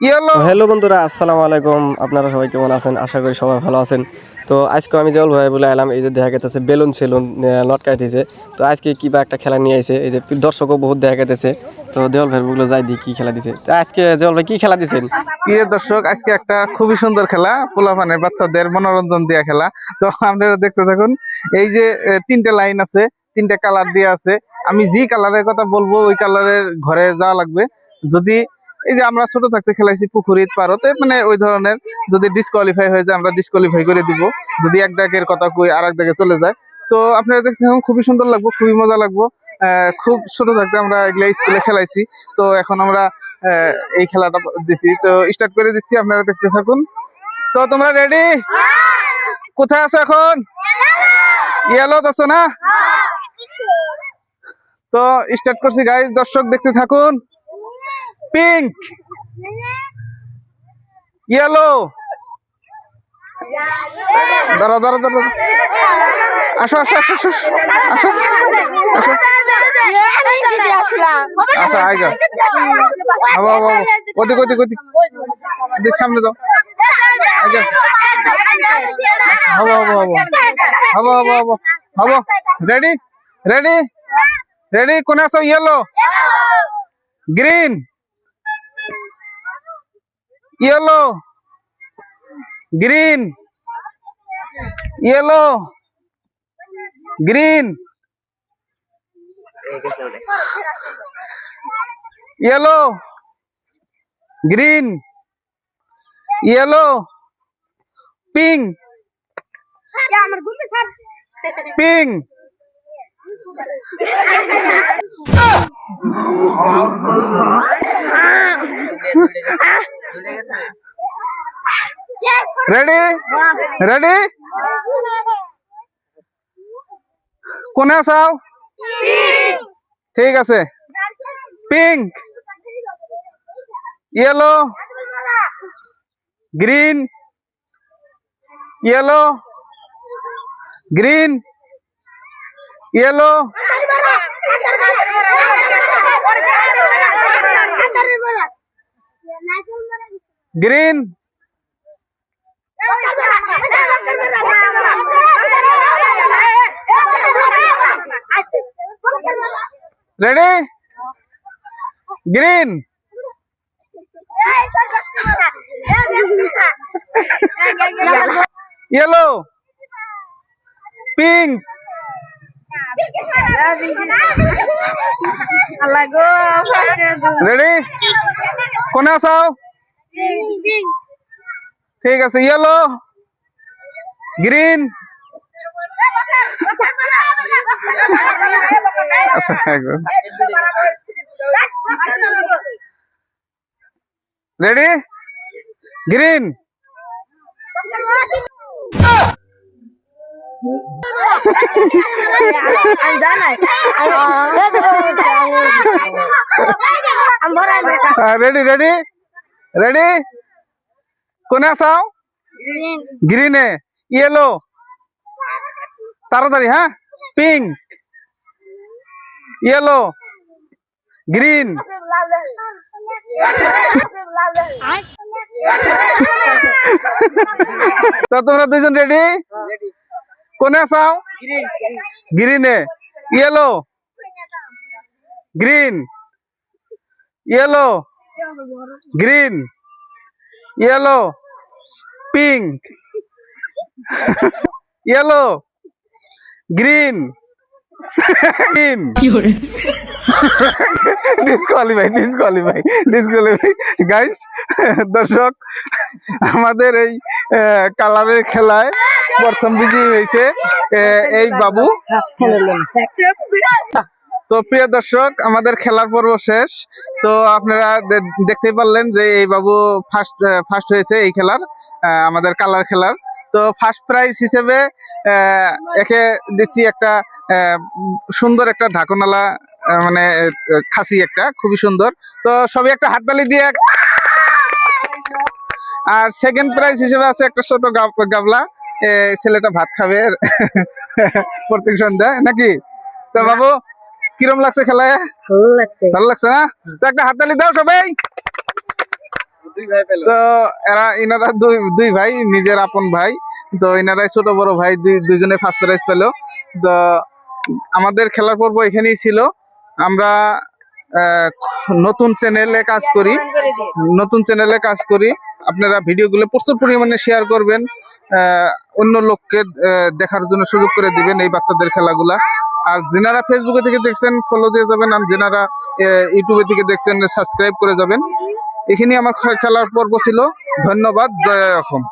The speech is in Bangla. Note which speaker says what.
Speaker 1: ইয়েলো।
Speaker 2: হ্যালো বন্ধুরা আসসালামু আলাইকুম। আপনারা সবাই কেমন আছেন? আশা করি সবাই ভালো আছেন। তো আজকে আমি জল ভাই বলে এলাম এই যে দেখা গেতেছে বেলুন সেলুন লটকাই দিয়েছে তো আজকে কিবা একটা খেলা নিয়ে আইছে এই যে দর্শকও বহুত দেখা গেতেছে। তো দেওয়াল ভাই বলে যাই দি কি খেলা দিছে। তো আজকে দেওয়াল ভাই কি খেলা দিছেন?
Speaker 1: প্রিয় দর্শক আজকে একটা খুবই সুন্দর খেলা পোলাপানের বাচ্চাদের মনোরঞ্জন দেওয়া খেলা। তো আপনারা দেখতে থাকুন এই যে তিনটে লাইন আছে তিনটে কালার দেওয়া আছে। আমি যে কালারের কথা বলব ওই কালারের ঘরে যাওয়া লাগবে। যদি এই যে আমরা ছোট থাকতে খেলাইছি পুকুরিত পারতে মানে ওই ধরনের যদি ডিসকোয়ালিফাই হয়ে যায় আমরা ডিসকোয়ালিফাই করে দিব। যদি এক দাগের কথা কই আর এক দাগে চলে যায়। তো আপনারা দেখতে থাকুন খুবই সুন্দর লাগবো খুবই মজা লাগবো। আহ, খুব ছোট থাকতে আমরা এগুলা স্কুলে খেলাইছি। তো এখন আমরা এই খেলাটা দিছি। তো স্টার্ট করে দিচ্ছি আপনারা দেখতে থাকুন। তো তোমরা রেডি কোথায় আছো এখন? ইয়েলো আছো না? তো স্টার্ট করছি গাইজ দর্শক, দেখতে থাকুন। পিঙ্ক ইয়েলো দাঁড়া দাঁড়া দাঁড়া আসো আসো আসো আসো আসো আসো। আচ্ছা সামনে যাও। হব রেডি রেডি রেডি কোনে আছো yellow green yellow green yellow green yellow green yellow pink pink ready ready কোনে আসাও ঠিক আছে। Pink yellow green yellow green yellow green ready green yellow pink ready কোনে আসাও ঠিক আছে yellow green ready green ready ready ready কোনে আসাও গ্রিনে ইয়েলো তাড়াতাড়ি হ্যাঁ? পিঙ্ক ইয়েলো গ্রিন তো তোমরা দুইজন রেডি কোনে আসাও গ্রিনে yellow green yellow green yellow pink yellow green green disqualify disqualify disqualify guys দর্শক আমাদের এই কালারের খেলায় প্রথম বিজয়ী হয়েছে এই বাবু। তো প্রিয় দর্শক আমাদের খেলার পর্ব শেষ। তো আপনারা দেখতে পারলেন যে এই বাবু ফার্স্ট ফার্স্ট হয়েছে এই খেলার আমাদের কালার খেলার। তো ফার্স্ট প্রাইজ হিসেবে একে দিচ্ছি একটা সুন্দর একটা ঢাকনালা আহ, মানে খাসি একটা খুবই সুন্দর। তো সবই একটা হাততালি দিয়ে এক- আর সেকেন্ড প্রাইজ হিসেবে আছে একটা ছোট গাবলা। ছেলেটা ভাত খাবে। প্রত্যেক সন্ধ্যায় নাকি? তো বাবু কিরম লাগছে খেলায়?
Speaker 3: ভালো লাগছে।
Speaker 1: না? তো একটা হাততালি দাও সবাই। তো এরা ইনারা দুই দুই ভাই নিজের আপন ভাই। তো ইনারাই ছোট বড় ভাই দুই দুইজনে ফার্স্ট প্রাইজ পেল। তো আমাদের খেলার পর্ব এখানেই ছিল। আমরা নতুন চ্যানেলে কাজ করি। নতুন চ্যানেলে কাজ করি। আপনারা ভিডিওগুলো প্রচুর পরিমাণে শেয়ার করবেন। অন্য লোককে দেখার জন্য সুযোগ করে দিবেন এই বাচ্চাদের খেলাগুলা। আর যেনারা ফেসবুকে থেকে দেখছেন ফলো দিয়ে যাবেন। আর যেনারা ইউটিউবে থেকে দেখছেন সাবস্ক্রাইব করে যাবেন। এখানে আমার খেলার পর্ব ছিল। ধন্যবাদ। জয় অসম